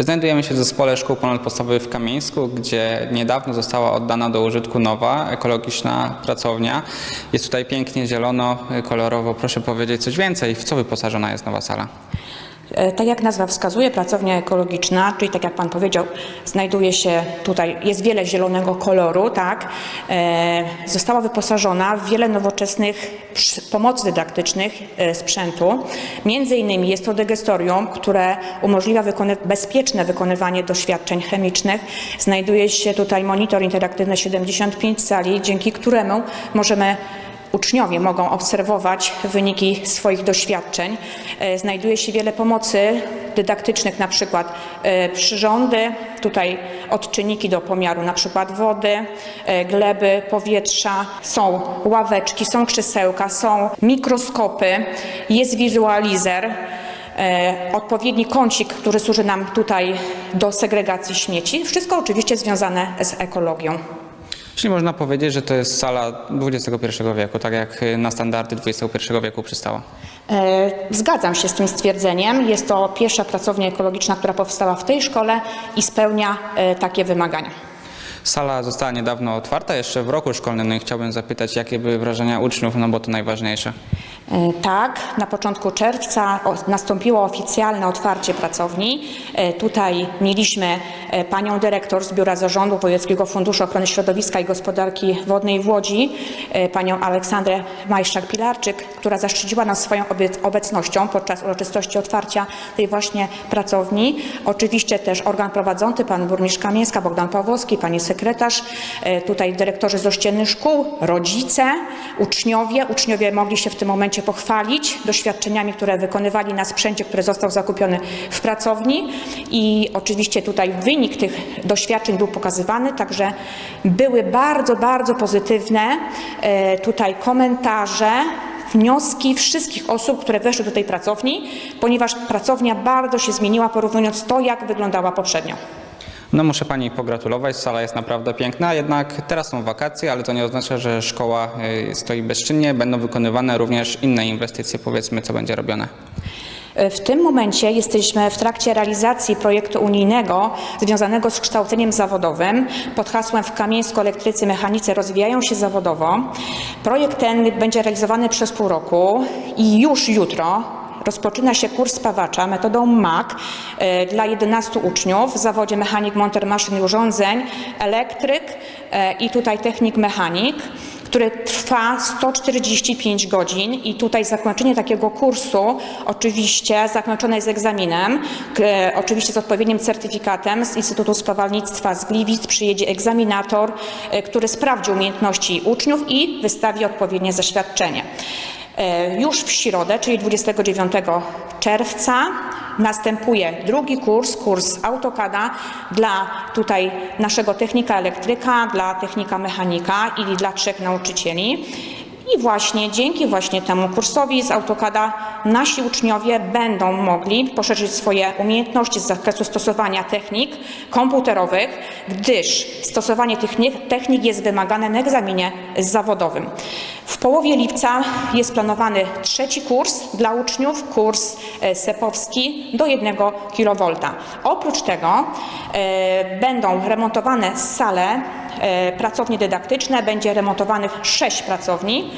Znajdujemy się w zespole szkół ponadpodstawowych w Kamieńsku, gdzie niedawno została oddana do użytku nowa, ekologiczna pracownia. Jest tutaj pięknie, zielono, kolorowo. Proszę powiedzieć coś więcej, w co wyposażona jest nowa sala? E, Tak jak nazwa wskazuje, pracownia ekologiczna, czyli tak jak Pan powiedział, znajduje się tutaj, jest wiele zielonego koloru, tak? E, została wyposażona w wiele nowoczesnych pomocy dydaktycznych e, sprzętu. Między innymi jest to dygestorium, które umożliwia wykony- bezpieczne wykonywanie doświadczeń chemicznych. Znajduje się tutaj monitor interaktywny 75 cali, dzięki któremu możemy Uczniowie mogą obserwować wyniki swoich doświadczeń. E, Znajduje się wiele pomocy dydaktycznych, na przykład e, przyrządy, tutaj odczynniki do pomiaru na przykład wody, e, gleby, powietrza, są ławeczki, są krzesełka, są mikroskopy, jest wizualizer, odpowiedni kącik, który służy nam tutaj do segregacji śmieci. Wszystko oczywiście związane z ekologią. Czyli można powiedzieć, że to jest sala XXI wieku, tak jak na standardy XXI wieku przystała. E, Zgadzam się z tym stwierdzeniem. Jest to pierwsza pracownia ekologiczna, która powstała w tej szkole i spełnia e, takie wymagania. Sala została niedawno otwarta, jeszcze w roku szkolnym. No i chciałbym zapytać, jakie były wrażenia uczniów, no bo to najważniejsze. E, Tak, na początku czerwca nastąpiło oficjalne otwarcie pracowni. E, Tutaj mieliśmy e, panią dyrektor z Biura Zarządu Wojewódzkiego Funduszu Ochrony Środowiska i Gospodarki Wodnej w Łodzi, panią Aleksandrę Majszczak-Pilarczyk, która zaszczyciła nas swoją obec- obecnością podczas uroczystości otwarcia tej właśnie pracowni. Oczywiście też organ prowadzący, pan burmistrz Kamieńska, Bogdan Pawłowski, pani sekretarz, tutaj dyrektorzy z ościennych szkół, rodzice, uczniowie. Uczniowie mogli się w tym momencie pochwalić doświadczeniami, które wykonywali na sprzęcie, który został zakupiony w pracowni i oczywiście tutaj wynik tych doświadczeń był pokazywany, także były bardzo, bardzo pozytywne e, tutaj komentarze, wnioski wszystkich osób, które weszły do tej pracowni, ponieważ pracownia bardzo się zmieniła porównując to, jak wyglądała poprzednio. No muszę Pani pogratulować, sala jest naprawdę piękna, jednak teraz są wakacje, ale to nie oznacza, że szkoła y, stoi bezczynnie. Będą wykonywane również inne inwestycje, powiedzmy, co będzie robione. W tym momencie jesteśmy w trakcie realizacji projektu unijnego związanego z kształceniem zawodowym pod hasłem w Kamieńsku elektrycy mechanicy rozwijają się zawodowo. Projekt ten będzie realizowany przez pół roku i już jutro rozpoczyna się kurs spawacza metodą MAC e, dla 11 uczniów w zawodzie mechanik, monter maszyn i urządzeń, elektryk e, i tutaj technik mechanik który trwa 145 godzin i tutaj zakończenie takiego kursu oczywiście zakończone jest egzaminem, e, oczywiście z odpowiednim certyfikatem z Instytutu Spawalnictwa z Gliwic przyjedzie egzaminator, który sprawdzi umiejętności uczniów i wystawi odpowiednie zaświadczenie. E, Już w środę, czyli 29 czerwca, następuje drugi kurs, kurs AutoCADa dla tutaj naszego technika elektryka, dla technika mechanika i dla trzech nauczycieli. I właśnie dzięki właśnie temu kursowi z AutoCADa nasi uczniowie będą mogli poszerzyć swoje umiejętności z zakresu stosowania technik komputerowych, gdyż stosowanie tych technik jest wymagane na egzaminie zawodowym. Połowie lipca jest planowany trzeci kurs dla uczniów, kurs e, sepowski do 1 kV. Oprócz tego e, będą remontowane sale, e, pracownie dydaktyczne, będzie remontowanych sześć pracowni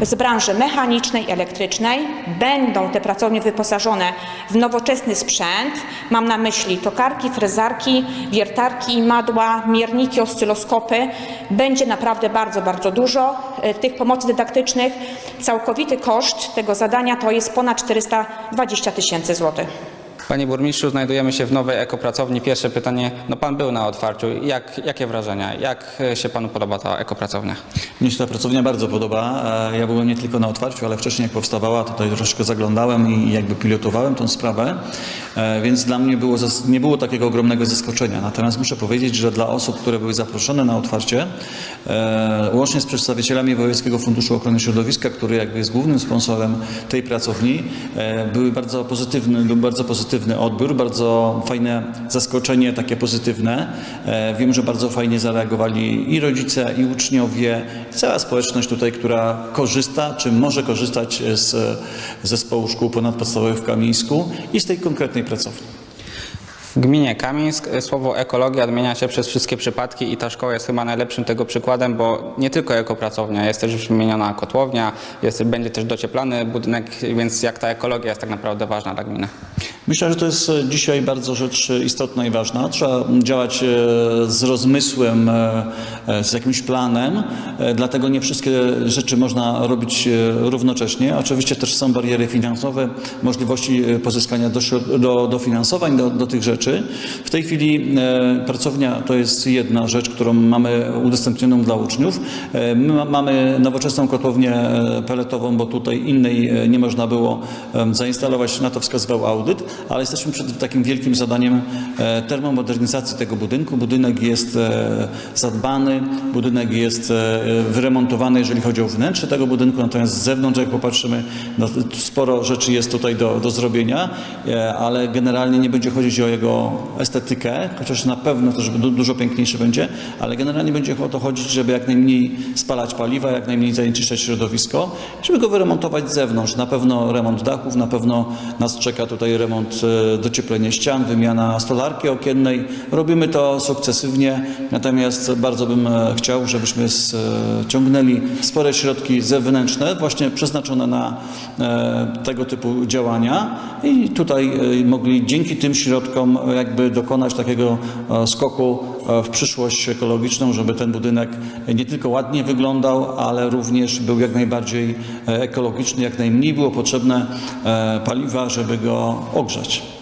z branży mechanicznej, elektrycznej. Będą te pracownie wyposażone w nowoczesny sprzęt. Mam na myśli tokarki, frezarki, wiertarki, madła, mierniki, oscyloskopy. Będzie naprawdę bardzo, bardzo dużo e, tych pomocy dydaktycznych. Całkowity koszt tego zadania to jest ponad 420 tysięcy złotych. Panie burmistrzu, znajdujemy się w nowej ekopracowni. Pierwsze pytanie, no Pan był na otwarciu. Jak, jakie wrażenia? Jak e, się Panu podoba ta ekopracownia? Mnie się ta pracownia bardzo podoba. E, Ja byłem nie tylko na otwarciu, ale wcześniej jak powstawała, tutaj troszeczkę zaglądałem i jakby pilotowałem tą sprawę, E, więc dla mnie było, nie było takiego ogromnego zaskoczenia. Natomiast muszę powiedzieć, że dla osób, które były zaproszone na otwarcie, łącznie z przedstawicielami Wojewódzkiego Funduszu Ochrony Środowiska, który jakby jest głównym sponsorem tej pracowni, były bardzo pozytywny, był bardzo pozytywny odbiór, bardzo fajne zaskoczenie, takie pozytywne. E, Wiem, że bardzo fajnie zareagowali i rodzice, i uczniowie, cała społeczność tutaj, która korzysta, czy może korzystać z zespołu szkół ponadpodstawowych w Kamińsku i z tej konkretnej pracowni. W gminie Kamieńsk y, słowo ekologia odmienia się przez wszystkie przypadki i ta szkoła jest chyba najlepszym tego przykładem, bo nie tylko ekopracownia, jest też wymieniona kotłownia, jest, będzie też docieplany budynek, więc jak ta ekologia jest tak naprawdę ważna dla gminy. Myślę, że to jest e, dzisiaj bardzo rzecz e, istotna i ważna. Trzeba działać e, z rozmysłem, z jakimś planem, dlatego nie wszystkie rzeczy można robić równocześnie. Oczywiście też są bariery finansowe, możliwości pozyskania do, dofinansowań do, do tych rzeczy. W tej chwili pracownia to jest jedna rzecz, którą mamy udostępnioną dla uczniów. My ma- mamy nowoczesną kotłownię peletową, bo tutaj innej nie można było zainstalować, na to wskazywał audyt, ale jesteśmy przed takim wielkim zadaniem e, termomodernizacji tego budynku. Budynek jest e, zadbany, budynek jest e, wyremontowany, jeżeli chodzi o wnętrze tego budynku, natomiast z zewnątrz, jak popatrzymy, no, sporo rzeczy jest tutaj do, do zrobienia, ale generalnie nie będzie chodzić o jego estetykę, chociaż na pewno też du- dużo piękniejszy będzie, ale generalnie będzie o to chodzić, żeby jak najmniej spalać paliwa, jak najmniej zanieczyszczać środowisko, żeby go wyremontować z zewnątrz. Na pewno remont dachów, na pewno nas czeka tutaj remont, e, docieplenie ścian, wymiana stolarki okiennej. Robimy to sukcesywnie, natomiast bardzo bym e, chciał, żebyśmy e, ciągnęli spore środki zewnętrzne, właśnie przeznaczone na e, tego typu działania i tutaj mogli dzięki tym środkom jakby dokonać takiego skoku w przyszłość ekologiczną, żeby ten budynek nie tylko ładnie wyglądał, ale również był jak najbardziej e, ekologiczny, jak najmniej było potrzebne e, paliwa, żeby go ogrzać.